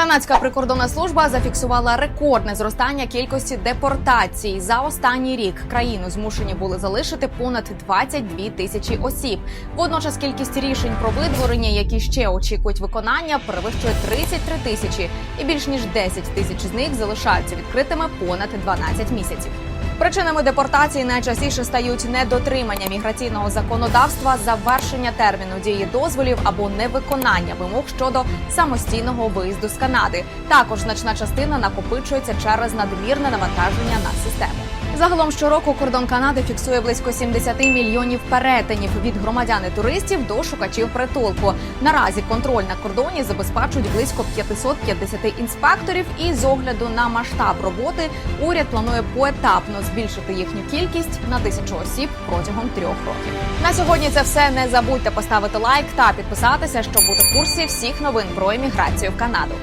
Канадська прикордонна служба зафіксувала рекордне зростання кількості депортацій. За останній рік країну змушені були залишити понад 22 тисячі осіб. Водночас кількість рішень про видворення, які ще очікують виконання, перевищує 33 тисячі, і більш ніж 10 тисяч з них залишаються відкритими понад 12 місяців. Причинами депортації найчастіше стають недотримання міграційного законодавства, завершення терміну дії дозволів або невиконання вимог щодо самостійного виїзду з Канади. Також значна частина накопичується через надмірне навантаження на систему. Загалом щороку кордон Канади фіксує близько 70 мільйонів перетинів від громадян і туристів до шукачів притулку. Наразі контроль на кордоні забезпечують близько 550 інспекторів. І з огляду на масштаб роботи уряд планує поетапно збільшити їхню кількість на тисячу осіб протягом трьох років. На сьогодні це все. Не забудьте поставити лайк та підписатися, щоб бути в курсі всіх новин про еміграцію в Канаду.